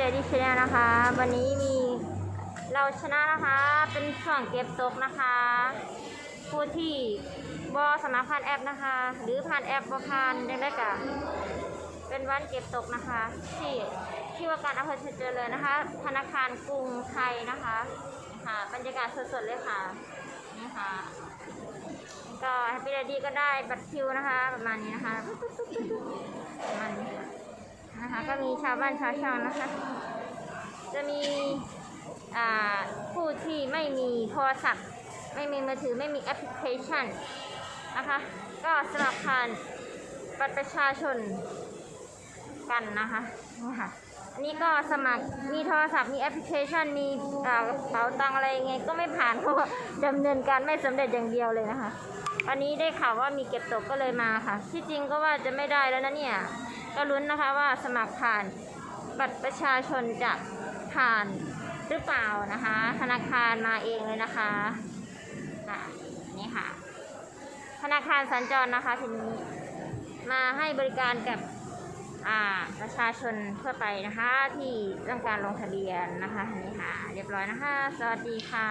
เดดี้ชแนลนะคะ วันนี้มีเราชนะนะคะ เป็นช่วงเก็บตกนะคะ ผู้ที่บอสมัครผ่านแอปนะคะ หรือผ่านแอปบอผ่านยังได้กะเป็นวันเก็บตกนะคะ ที่ที่ว่าการอำเภอเจริญนะคะ ธนาคารกรุงไทยนะคะค่ะบรรยากาศสดๆเลยค่ะนี่ค่ะก็แฮปปี้เดดี้ก็ได้บัตรคิวนะคะ ประมาณนี้นะคะประมาณนี้ค่ะ นะคะ ก็มีชาวบ้านชาวช่องนะคะ จะมีผู้ที่ไม่มีโทรศัพท์ ไม่มีมือถือไม่มีแอปพลิเคชันนะคะ ก็สมัครผ่านบัตรประชาชนกันนะคะนี่ค่ะอันนี้ก็สมัครมีโทรศัพท์มีแอปพลิเคชันมีกระเป๋าตังอะไรไงก็ไม่ผ่านเพราะว่าดำเนินการไม่สำเร็จอย่างเดียวเลยนะคะวันนี้ได้ข่าวว่ามีเก็บตกก็เลยมาค่ะ ที่จริงก็ว่าจะไม่ได้แล้วนะเนี่ย ก็ลุ้นนะคะว่าสมัครผ่านบัตรประชาชนจะผ่านหรือเปล่านะคะ ธนาคารมาเองเลยนะคะอะนี่ค่ะ ธนาคารสัญจรนะคะทีนี้มาให้บริการกับประชาชนทั่วไปนะคะ ที่ต้องการลงทะเบียนนะคะนี่ค่ะ เรียบร้อยนะคะ สวัสดีค่ะ